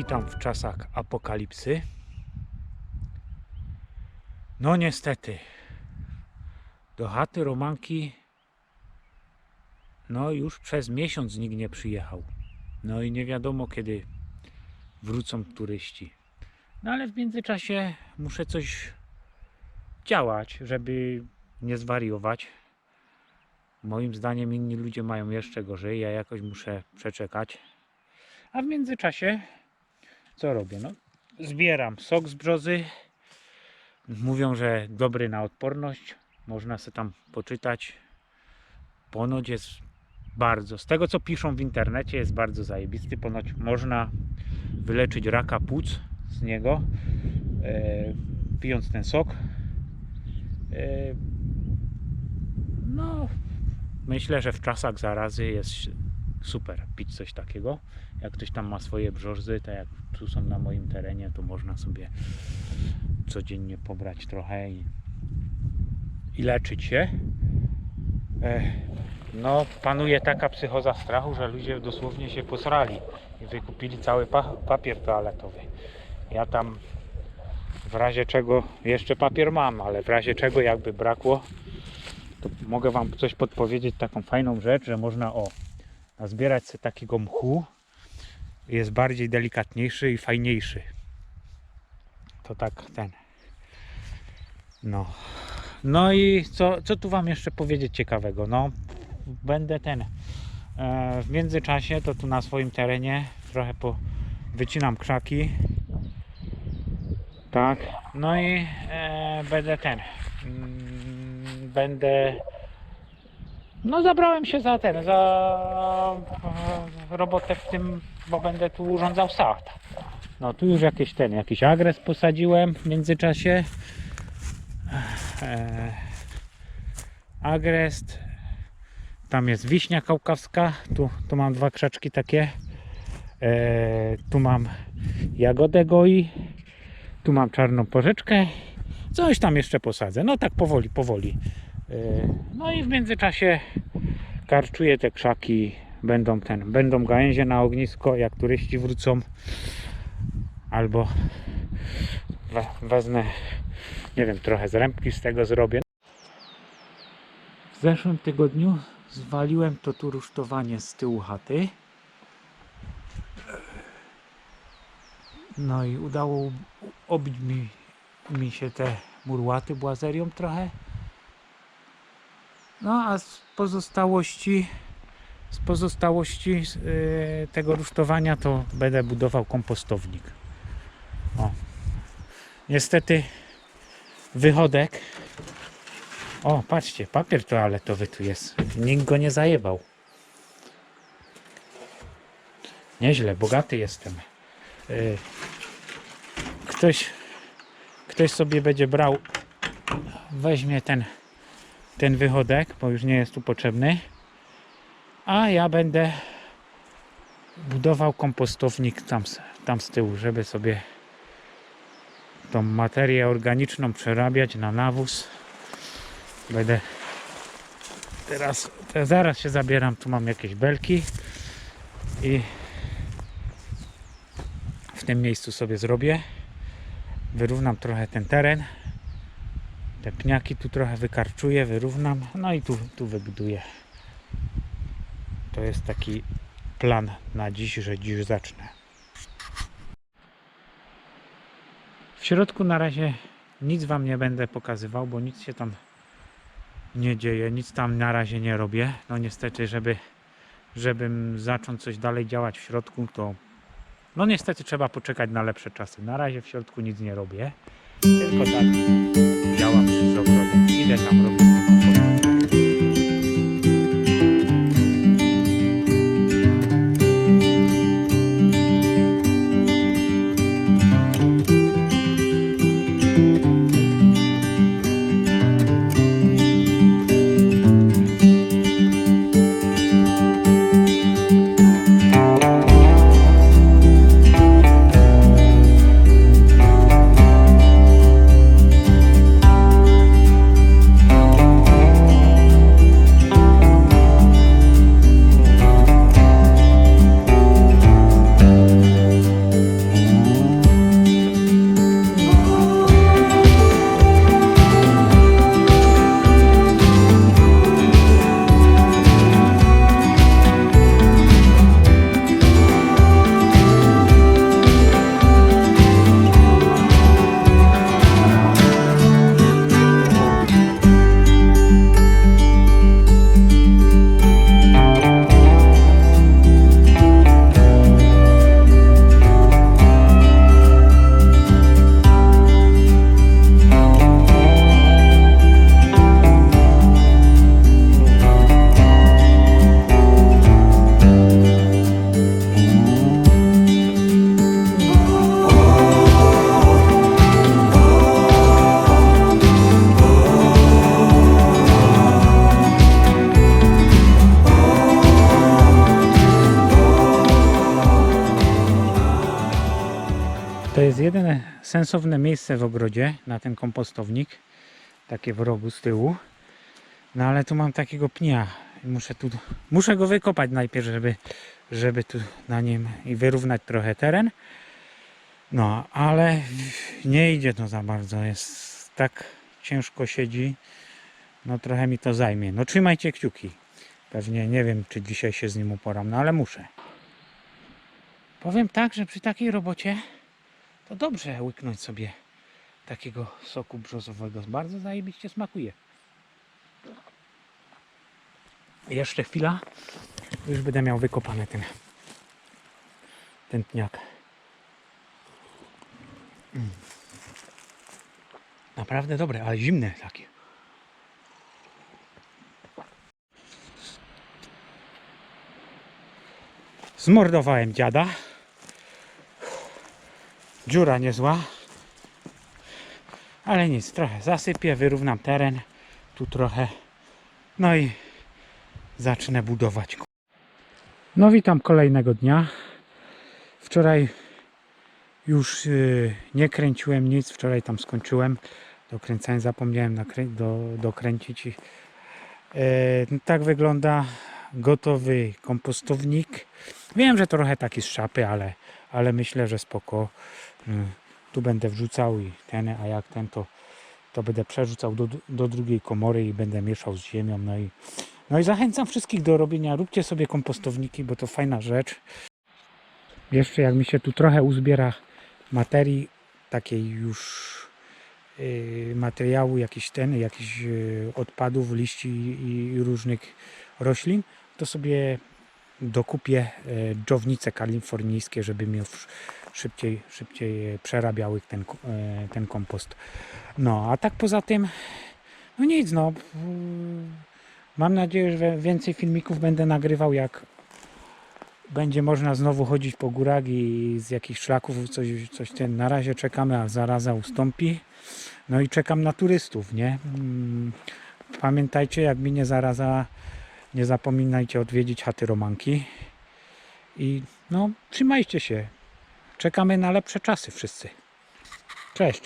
Mieszkam w czasach apokalipsy. No niestety, do chaty Romanki no już przez miesiąc nikt nie przyjechał. No i nie wiadomo kiedy wrócą turyści. No ale w międzyczasie muszę coś działać, żeby nie zwariować. Moim zdaniem inni ludzie mają jeszcze gorzej, ja jakoś muszę przeczekać. A w międzyczasie co robię? No, zbieram sok z brzozy. Mówią, że dobry na odporność. Można sobie tam poczytać. Ponoć jest bardzo, z tego co piszą w internecie, jest bardzo zajebisty. Ponoć można wyleczyć raka płuc z niego, e, pijąc ten sok. E, no, myślę, że w czasach zarazy jest super pić coś takiego. Jak ktoś tam ma swoje brzozy, tak jak tu są na moim terenie, to można sobie codziennie pobrać trochę i, i leczyć się. Ech, no, panuje taka psychoza strachu, że ludzie dosłownie się posrali i wykupili cały pa papier toaletowy. Ja tam w razie czego jeszcze papier mam, ale w razie czego jakby brakło, to mogę Wam coś podpowiedzieć, taką fajną rzecz, że można o zbierać sobie takiego mchu. Jest bardziej delikatniejszy i fajniejszy. To tak ten. No. No i co, co tu Wam jeszcze powiedzieć ciekawego? No, będę ten. E, w międzyczasie to tu na swoim terenie trochę po, wycinam krzaki. Tak. No i e, będę ten. Mm, będę no zabrałem się za ten, za robotę w tym, bo będę tu urządzał sad. No tu już jakieś ten, jakiś agres posadziłem w międzyczasie. E, agrest. Tam jest wiśnia kaukawska. Tu, tu mam dwa krzaczki takie. E, tu mam jagodę goi. Tu mam czarną porzeczkę. Coś tam jeszcze posadzę. No tak powoli, powoli. E, no i w międzyczasie karczuję te krzaki. Będą ten, będą gałęzie na ognisko, jak turyści wrócą. Albo we, wezmę, nie wiem, trochę z rębki z tego zrobię. W zeszłym tygodniu zwaliłem to tu rusztowanie z tyłu chaty. No i udało obić mi, mi się te murłaty błazerią trochę. No a z pozostałości z pozostałości yy, tego rusztowania to będę budował kompostownik. O. Niestety wychodek. O, patrzcie, papier toaletowy tu jest. Nikt go nie zajebał. Nieźle, bogaty jestem. Yy, ktoś, ktoś sobie będzie brał, weźmie ten ten wychodek, bo już nie jest tu potrzebny. A ja będę budował kompostownik tam, tam z tyłu, żeby sobie tą materię organiczną przerabiać na nawóz. Będę teraz, te- zaraz się zabieram, tu mam jakieś belki i w tym miejscu sobie zrobię. Wyrównam trochę ten teren. Te pniaki tu trochę wykarczuję, wyrównam, no i tu, tu wybuduję. To jest taki plan na dziś, że dziś zacznę. W środku na razie nic Wam nie będę pokazywał, bo nic się tam nie dzieje, nic tam na razie nie robię. No niestety, żeby żebym zacząć coś dalej działać w środku, to no niestety trzeba poczekać na lepsze czasy. Na razie w środku nic nie robię, tylko tak działam z ogrodem. Idę tam robić sensowne, sensowne miejsce w ogrodzie na ten kompostownik. Takie w rogu z tyłu. No ale tu mam takiego pnia. Muszę tu, muszę go wykopać najpierw, żeby, żeby tu na nim i wyrównać trochę teren. No, ale nie idzie to za bardzo. Jest tak ciężko siedzi. No trochę mi to zajmie. No trzymajcie kciuki. Pewnie nie wiem, czy dzisiaj się z nim uporam, no ale muszę. Powiem tak, że przy takiej robocie to dobrze łyknąć sobie takiego soku brzozowego. Bardzo zajebiście smakuje. Jeszcze chwila. Już będę miał wykopany ten, pniak. Mm. Naprawdę dobre, ale zimne takie. Zmordowałem dziada. Dziura niezła. Ale nic, trochę zasypię, wyrównam teren. Tu trochę. No i zacznę budować. No witam kolejnego dnia. Wczoraj już yy, nie kręciłem nic. Wczoraj tam skończyłem. Dokręcałem, zapomniałem nakrę- do, dokręcić. Yy, tak wygląda gotowy kompostownik. Wiem, że trochę taki z szapy, ale, ale myślę, że spoko. Tu będę wrzucał i ten, a jak ten to, to będę przerzucał do, do drugiej komory i będę mieszał z ziemią. No i, no i zachęcam wszystkich do robienia. Róbcie sobie kompostowniki, bo to fajna rzecz. Jeszcze jak mi się tu trochę uzbiera materii, takiej już yy, materiału, jakiś ten, jakichś yy, odpadów, liści i, i różnych roślin, to sobie dokupię e, dżownice kalifornijskie, żeby mi szybciej, szybciej przerabiały ten, e, ten kompost. No, a tak poza tym, no nic, no. Mam nadzieję, że więcej filmików będę nagrywał, jak będzie można znowu chodzić po górach i z jakichś szlaków coś, coś ten. Na razie czekamy, aż zaraza ustąpi. No i czekam na turystów, nie? Mm, Pamiętajcie, jak minie zaraza, nie zapominajcie odwiedzić chaty Romanki. I no, trzymajcie się. Czekamy na lepsze czasy wszyscy. Cześć.